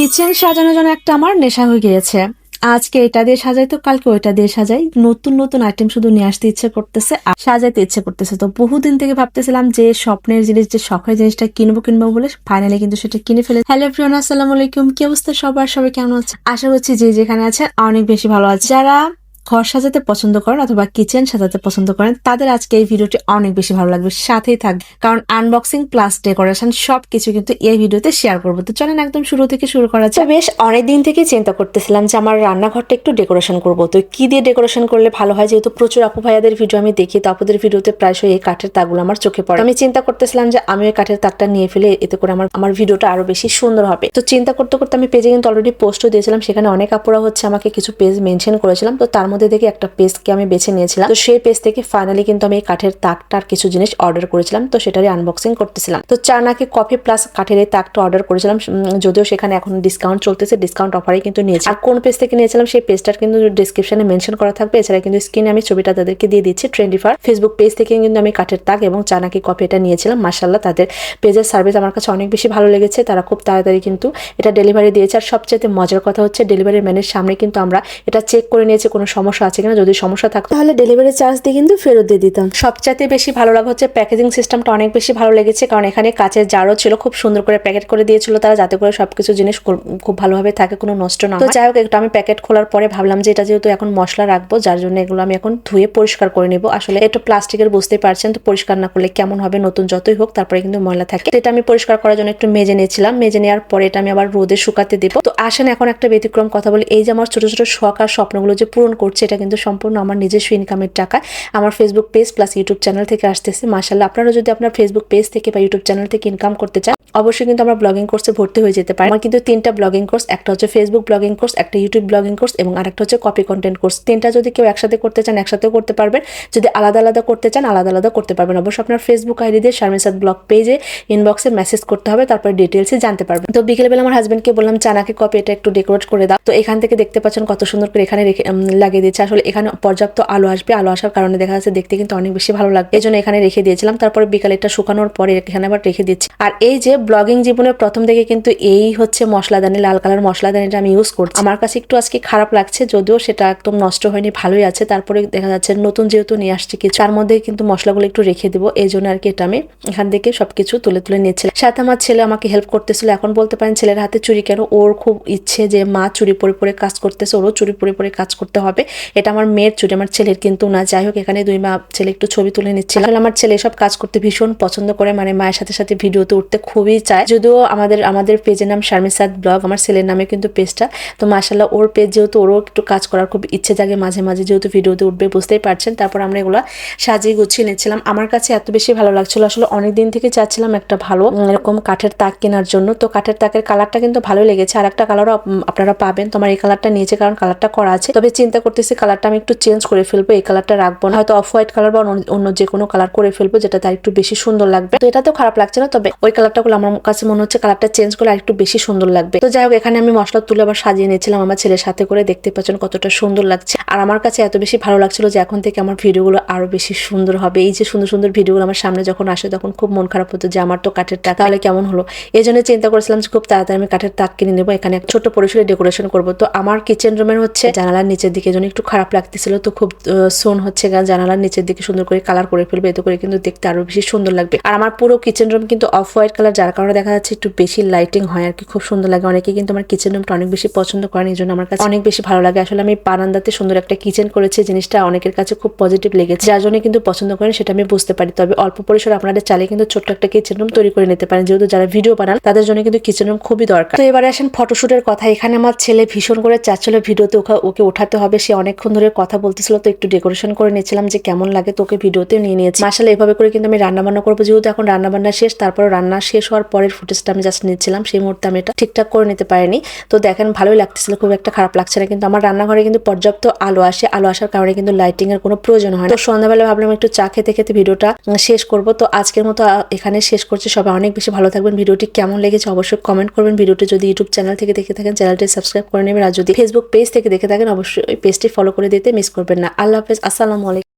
Kitchen সাজানোর জন্য একটা আমার নেশা হয়ে গিয়েছে। আজকে এটা দিয়ে সাজাই তো, কালকে ওইটা দিয়ে সাজাই। নতুন নতুন আইটেম শুধু নিয়ে আসতে ইচ্ছে করতেছে আর সাজাইতে ইচ্ছে করতেছে। তো বহুদিন থেকে ভাবতেছিলাম যে স্বপ্নের জিনিস, যে শখের জিনিসটা কিনবো কিনবো বলে ফাইনালি কিন্তু সেটা কিনে ফেলে হ্যালো প্রিয়ন আসসালাম আলাইকুম। কি অবস্থা সবার? সবাই কেমন আছে? আশা করছি যে যেখানে আছে, অনেক বেশি ভালো আছে। যারা ঘর সাজাতে পছন্দ করেন অথবা কিচেন সাজাতে পছন্দ করেন, তাদের আজকে এই ভিডিওটি অনেক বেশি ভালো লাগবে। সাথেই থাকবে। কারণ আনবক্সিং প্লাস ডেকোরেশন সব কিছু কিন্তু এই ভিডিওতে শেয়ার করব। তো চলেন একদম শুরু থেকে শুরু করা যায় বেশ অনেক দিন থেকে চিন্তা করতেছিলাম যে আমার রান্নাঘরটা একটু ডেকোরেশন করব। তো কি দিয়ে ডেকোরেশন করলে ভালো হয়? যেহেতু প্রচুর আপু ভাইয়াদের ভিডিও আমি দেখি, তো আপুদের ভিডিওতে প্রায়শই এই কাঠের তাকগুলো আমার চোখে পড়ে। আমি চিন্তা করতেছিলাম যে আমি ওই কাঠের তাকটা নিয়ে ফেলে এতে করে আমার আমার ভিডিওটা আরও বেশি সুন্দর হবে। তো চিন্তা করতে করতে আমি পেজে কিন্তু অলরেডি পোস্টও দিয়েছিলাম, সেখানে অনেক আপুরা হচ্ছে আমাকে কিছু পেজ মেনশন করেছিলাম। তো তার মধ্যে থেকে একটা পেজকে আমি বেছে নিয়েছিলাম। তো সেই পেজ থেকে ফাইনালি কিন্তু আমি এই কাঠের তাকটার কিছু জিনিস অর্ডার করেছিলাম। তো সেটারই আনবক্সিং করতেছিলাম। তো চা নাকি কফি প্লাস কাঠের এই তাকটা অর্ডার করেছিলাম। যদিও সেখানে এখন ডিসকাউন্ট চলতেছে ডিসকাউন্ট অফারে কিন্তু নিয়েছি। আর কোন পেজ থেকে নিয়েছিলাম সেই পেজটার কিন্তু ডিসক্রিপশনে মেনশন করা থাকবে। এছাড়া কিন্তু স্ক্রিনে আমি ছবিটা তাদেরকে দিয়ে দিচ্ছি ট্রেন্ডিফার ফেসবুক পেজ থেকে কিন্তু আমি কাঠের তাক এবং চা নাকি কফি এটা নিয়েছিলাম। মার্শাল্লাহ তাদের পেজের সার্ভিস আমার কাছে অনেক বেশি ভালো লেগেছে। তারা খুব তাড়াতাড়ি কিন্তু এটা ডেলিভারি দিয়েছে। আর সবচেয়ে মজার কথা হচ্ছে ডেলিভারি ম্যানের সামনে কিন্তু আমরা এটা চেক করে নিয়েছি। কোনো সমস্যা আছে কিনা যদি সমস্যা থাকতো তাহলে ডেলিভারি চার্জ দিয়ে কিন্তু ফেরত দিয়ে দিতাম। সবচাইতে বেশি ভালো লাগা হচ্ছে প্যাকেজিং সিস্টেমটা অনেক বেশি ভালো লেগেছে কারণ এখানে কাচের জারও ছিল খুব সুন্দর করে প্যাকেট করে দিয়েছিল তারা যাতে করে সবকিছু জিনিস খুব- ভালোভাবে থাকে কোনো নষ্ট না তো যাই হোক একটু আমি প্যাকেট খোলার পরে ভাবলাম যে এটা যেহেতু এখন মশলা রাখব যার জন্য এগুলো আমি এখন ধুয়ে পরিষ্কার করে নেব। আসলে এটা প্লাস্টিকের বুঝতেই পারছেন তো পরিষ্কার না করলে কেমন হবে নতুন যতই হোক তারপরে কিন্তু ময়লা থাকে। তো এটা আমি পরিষ্কার করার জন্য একটু মেজে নিয়েছিলাম মেজে নেওয়ার পরে এটা আমি আবার রোদে শুকাতে দেবো। তো আসেন এখন একটা ব্যতিক্রম কথা বলি এই যে আমার ছোট ছোট শখ আর স্বপ্নগুলো যে পূরণ করছে এটা কিন্তু সম্পূর্ণ আমার নিজস্ব ইনকামের টাকা। আমার Facebook page plus YouTube channel থেকে আসতেছে মাসাল্লাহ আপনারা যদি আপনার ফেসবুক পেজ থেকে বা ইউটিউব চ্যানেল থেকে ইনকাম করতে চান অবশ্যই কিন্তু আমরা ব্লগিং কোর্সে ভর্তি হয়ে যেতে পারি। আমার কিন্তু তিনটা ব্লগিং কোর্স একটা হচ্ছে ফেসবুক ব্লগিং কোর্স একটা ইউটিউব ব্লগিং কোর্স এবং আরেকটা হচ্ছে কপি কন্টেন্ট কোর্স তিনটা যদি কেউ একসাথে করতে চান, একসাথেও করতে পারবেন। যদি আলাদা আলাদা করতে চান, আলাদা আলাদা করতে পারবেন। অবশ্যই আপনার ফেসবুক আইডি দিয়ে শারমিসাদ ব্লগ পেজে ইনবক্সে মেসেজ করতে হবে, তারপরে ডিটেলসে জানতে পারবেন। তো বিকেলবেলা আমার হাজব্যান্ডকে বললাম, চানাকে কপি এটা একটু ডেকোরেট করে দাও। তো এখান থেকে দেখতে পাচ্ছেন কত সুন্দর করে এখানে রেখে লাগিয়ে দিয়েছে। আসলে এখানে পর্যাপ্ত আলো আসবে। আলো আসার কারণে দেখা যাচ্ছে দেখতে কিন্তু অনেক বেশি ভালো লাগবে। এই জন্য এখানে রেখে দিয়েছিলাম। তারপরে বিকালে এটা শুকানোর পরে এখানে আবার রেখে দিচ্ছি। আর এই যে ব্লগিং জীবনের প্রথম থেকে কিন্তু এই হচ্ছে মশলাদানি, লাল কালার মশলাদানিটা আমি ইউজ করছি। আমার কাছে একটু আজকে খারাপ লাগছে, যদিও সেটা একদম নষ্ট হয়নি, ভালোই আছে। তারপরে দেখা যাচ্ছে নতুন যেহেতু নিয়ে আসছে কিছু, তার মধ্যে কিন্তু মশলাগুলো একটু রেখে দেবো। এই জন্য আর কি এটা আমি এখান থেকে সবকিছু তুলে তুলে নিয়েছিলাম। সাথে আমার ছেলে আমাকে হেল্প করতেছিল। এখন বলতে পারেন ছেলের হাতে চুরি কেন? ওর খুব ইচ্ছে যে মা চুরি পরে পরে কাজ করতেছে, ওরও চুরি পরে পরে কাজ করতে হবে। এটা আমার মেয়ের চুরি, আমার ছেলের কিন্তু না। যাই হোক, এখানে দুই মা, ছেলে একটু ছবি তুলে নিচ্ছিল আমার ছেলে সব কাজ করতে ভীষণ পছন্দ করে। মানে মায়ের সাথে সাথে ভিডিওতে উঠতে খুবই চায়। যদিও আমাদের আমাদের পেজের নাম শারমিসাদ ব্লগ আমার ছেলের নামে কিন্তু পেজটা তো মাসাল্লাহ ওর পেজ যেহেতু ওরও একটু কাজ করার খুব ইচ্ছে জাগে মাঝে মাঝে যেহেতু ভিডিওতে উঠবে, বুঝতেই পারছেন। তারপর আমরা এগুলো সাজিয়ে গুছিয়ে নিচ্ছিলাম। আমার কাছে এত বেশি ভালো লাগছিল। আসলে অনেক দিন থেকে চাচ্ছিলাম একটা ভালো এরকম কাঠের তাক কেনার জন্য। তো কাঠের তাকের কালারটা কিন্তু ভালো লেগেছে। আর একটা কালারও আপনারা পাবেন। তোমার এই কালারটা নিয়েছে কারণ কালারটা করা আছে। তবে চিন্তা করতেছি কালারটা আমি একটু চেঞ্জ করে ফেলব, এই কালারটা রাখব না। হয়তো অফ হোয়াইট কালার বা অন্য- যে কোনো কালার করে ফেলব যেটা তার একটু বেশি সুন্দর লাগবে। তো এটা তো খারাপ লাগছে না, তবে ওই কালারটা আমার কাছে মনে হচ্ছে কালারটা চেঞ্জ করলে আরেকটু বেশি সুন্দর লাগবে। তো যাই হোক, এখানে আমি মশলা তুলে আবার সাজিয়ে নিয়েছিলাম আমার ছেলের সাথে করে। দেখতে পাচ্ছেন কতটা সুন্দর লাগছে। আর আমার কাছে এত বেশি ভালো লাগছিল যে এখন থেকে আমার ভিডিওগুলো আরও বেশি সুন্দর হবে। এই যে সুন্দর সুন্দর ভিডিওগুলো আমার সামনে যখন আসে তখন খুব মন খারাপ হতো যে আমার তো কাঠের টাকা তাহলে কেমন হলো? এই জন্য চিন্তা করেছিলাম যে খুব তাড়াতাড়ি আমি কাঠের তাক কিনে নেব। এখানে একটা ছোট্ট পরিসরে ডেকোরেশন করব। তো আমার কিচেন রুমের হচ্ছে জানালার নিচের দিকে জন্য একটু খারাপ লাগতেছিল। তো খুব সোন হচ্ছে জানালার নিচের দিকে সুন্দর করে কালার করে ফেলবে। এতে করে কিন্তু দেখতে আরও বেশি সুন্দর লাগবে। আর আমার পুরো কিচেন রুম কিন্তু অফ হোয়াইট কালার যার কারণে দেখা যাচ্ছে একটু বেশি লাইটিং হয় আর কি। খুব সুন্দর লাগে। অনেকে কিন্তু আমার কিচেন রুমটা অনেক বেশি পছন্দ করেন। এই জন্য আমার কাছে অনেক বেশি ভালো লাগে। আসলে আমি বারান্দাতে সুন্দর একটা কিচেন করেছে, জিনিসটা অনেকের কাছে খুব পজিটিভ লেগেছে। যার জন্য কিন্তু পছন্দ করেন, সেটা আমি বুঝতে পারি। তবে অল্প পরিসরে আপনাদের চালে কিন্তু ছোট্ট একটা কিচেন রুম তৈরি করে নিতে পারেন। যেহেতু যারা ভিডিও বানান, তাদের জন্য কিন্তু কিচেন রুম খুবই দরকার। তো এবারে আসেন ফটোশুটের কথা। এখানে আমার ছেলে ভীষণ করে চাচ্ছিল ভিডিওতে ওকে- ওঠাতে হবে। সে অনেকক্ষণ ধরে কথা বলতেছিল। তো একটু ডেকোরেশন করে নিয়েছিলাম যে কেমন লাগে তোকে ভিডিওতে নিয়ে নিয়েছি। মাসালে এভাবে করে কিন্তু আমি রান্না বান্না করব। যেহেতু এখন রান্না বান্না শেষ তারপর রান্না শেষ হওয়ার পরের ফুটেজটা আমি জাস্ট নিচ্ছিলাম। সেই মুহূর্তে আমি এটা ঠিকঠাক করে নিতে পারিনি। তো দেখেন, ভালোই লাগতেছিল। খুব একটা খারাপ লাগছে না। কিন্তু আমার রান্নাঘরে কিন্তু পর্যাপ্ত আলো আসে, আলো আসার কারণে কিন্তু লাইটিং এর কোনো প্রয়োজন হয় তো সন্ধ্যাবেলা ভাবলাম একটু চা খেতে খেতে ভিডিওটা শেষ করব। তো আজকের মতো এখানে শেষ করছি। সবাই অনেক বেশি ভালো থাকবেন। ভিডিওটি কেমন লেগেছে অবশ্যই কমেন্ট করবেন। ভিডিওটি যদি ইউটিউব চ্যানেল থেকে দেখে থাকেন চ্যানেলটি সাবস্ক্রাইব করে নেবেন। আর যদি ফেসবুক পেজ থেকে দেখে থাকেন, অবশ্যই পেজটি ফলো করে দিতে মিস করবেন না। আল্লাহ হাফেজ। আসসালামু আলাইকুম।